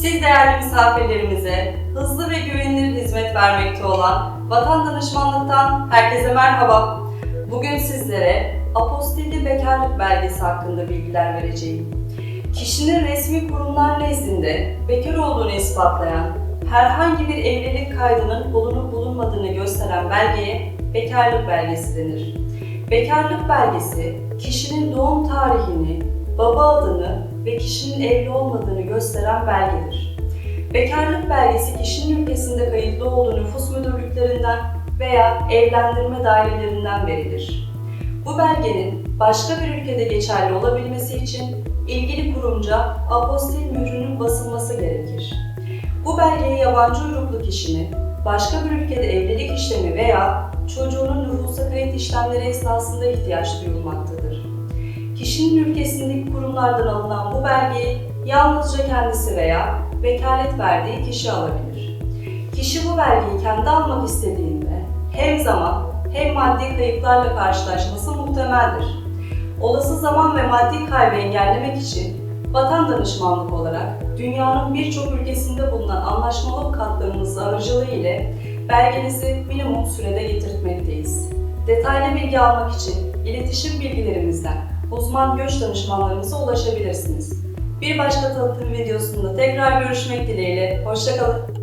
Siz değerli misafirlerimize hızlı ve güvenilir hizmet vermekte olan Vatan Danışmanlık'tan herkese merhaba. Bugün sizlere apostilli bekarlık belgesi hakkında bilgiler vereceğim. Kişinin resmi kurumlar nezdinde bekar olduğunu ispatlayan herhangi bir evlilik kaydının bulunup bulunmadığını gösteren belgeye bekarlık belgesi denir. Bekarlık belgesi, kişinin doğum tarihini, baba adını ve kişinin evli olmadığını gösteren belgedir. Bekarlık belgesi kişinin ülkesinde kayıtlı olduğu nüfus müdürlüklerinden veya evlendirme dairelerinden verilir. Bu belgenin başka bir ülkede geçerli olabilmesi için ilgili kurumca apostil mührünün basılması gerekir. Bu belgeye yabancı uyruklu kişinin başka bir ülkede evlilik işlemi veya çocuğunun nüfusa kayıt işlemleri esnasında ihtiyaç duyulmaktadır. Kişinin ülkesindeki kurumlardan alınan bu belgeyi yalnızca kendisi veya vekalet verdiği kişi alabilir. Kişi bu belgeyi kendi almak istediğinde hem zaman hem maddi kayıplarla karşılaşması muhtemeldir. Olası zaman ve maddi kaybı engellemek için vatan danışmanlık olarak dünyanın birçok ülkesinde bulunan anlaşmalı avukatlarımız aracılığı ile belgenizi minimum sürede getirtmekteyiz. Detaylı bilgi almak için iletişim bilgilerimizden uzman göç danışmanlarımıza ulaşabilirsiniz. Bir başka tanıtım videosunda tekrar görüşmek dileğiyle, hoşçakalın.